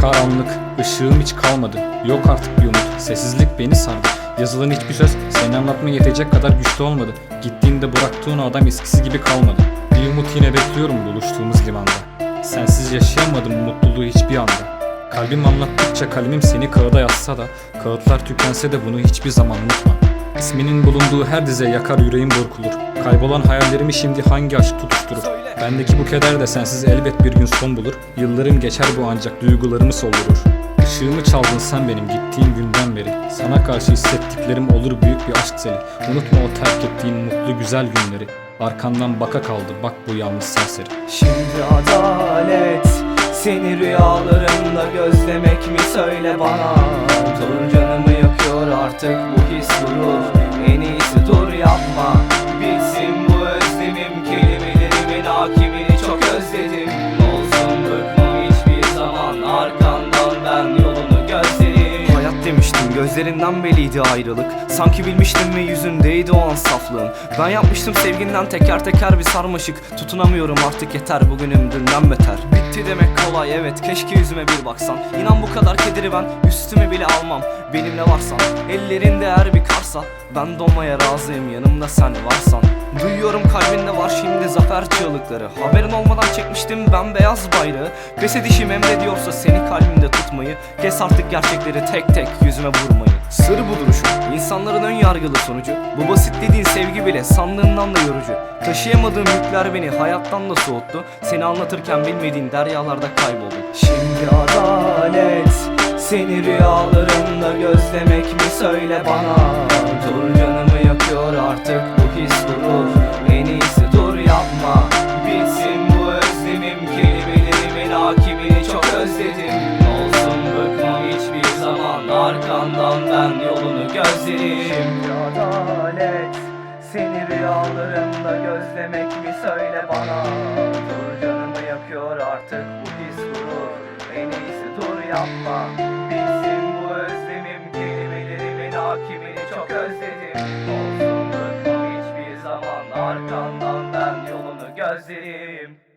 Karanlık, ışığım hiç kalmadı. Yok artık bir umut. Sessizlik beni sardı. Yazılan hiçbir söz seni anlatmaya yetecek kadar güçlü olmadı. Gittiğinde bıraktığın adam eskisi gibi kalmadı. Bir umut yine bekliyorum buluştuğumuz limanda. Sensiz yaşayamadım mutluluğu hiçbir anda. Kalbim anlattıkça kalemim seni kağıda yazsa da Kağıtlar tükense de bunu hiçbir zaman unutma İsminin bulunduğu her dize yakar yüreğim burkulur Kaybolan hayallerimi şimdi hangi aşk tutuşturur? Bendeki bu keder de sensiz elbet bir gün son bulur. Yıllarım geçer bu ancak duygularımı soldurur. Işığımı çaldın sen benim gittiğin günden beri. Sana karşı hissettiklerim olur büyük bir aşk seni. Unutma o terk ettiğin mutlu güzel günleri. Arkandan baka kaldı bak bu yalnız serseri. Şimdi adalet Seni rüyalarımda gözlemek mi? Söyle bana. Dur canımı yakıyor artık bu his durur gözlerinden belliydi ayrılık. Sanki bilmiştim ve yüzündeydi o an saflığın. Ben yapmıştım sevginden teker teker bir sarmaşık. Tutunamıyorum artık yeter bugünüm dünden beter. Bitti demek kolay evet keşke yüzüme bir baksan. İnan bu kadar kederi ben üstüme bile almam. Benimle varsan ellerinde eğer bir karsa Ben donmaya razıyım yanımda sen varsan. Duyuyorum kalbinde var şimdi zafer çığlıkları. Haberin olmadan çekmiştim ben beyaz bayrağı. Pes edişim emrediyorsa seni kalbimde tutmayı Kes artık gerçekleri tek tek yüzüme vurmayı. Sır bu duruşun insanların ön yargılı sonucu. Bu basit dediğin sevgi bile sandığından da yorucu. Taşıyamadığım yükler beni hayattan da soğuttu. Seni anlatırken bilmediğin deryalarda kayboldum. Şimdi adalet seni rüyalarımda gözlemek mi söyle bana? Dur canımı yakıyor artık bu his durur. En iyisi dur yapma. Bitsin bu özlemim Kelimelerimin hakimini çok özledim zaman Arkandan ben yolunu gözlerim adalet Seni rüyalarımda gözlemek mi söyle bana? Dur canımı yakıyor artık bu his durur En iyisi dur yapma. Bitsin bu özlemim Kelimelerimin hakimini çok özledim. Olsun bıkmam hiçbir zaman? Arkandan ben yolunu gözlerim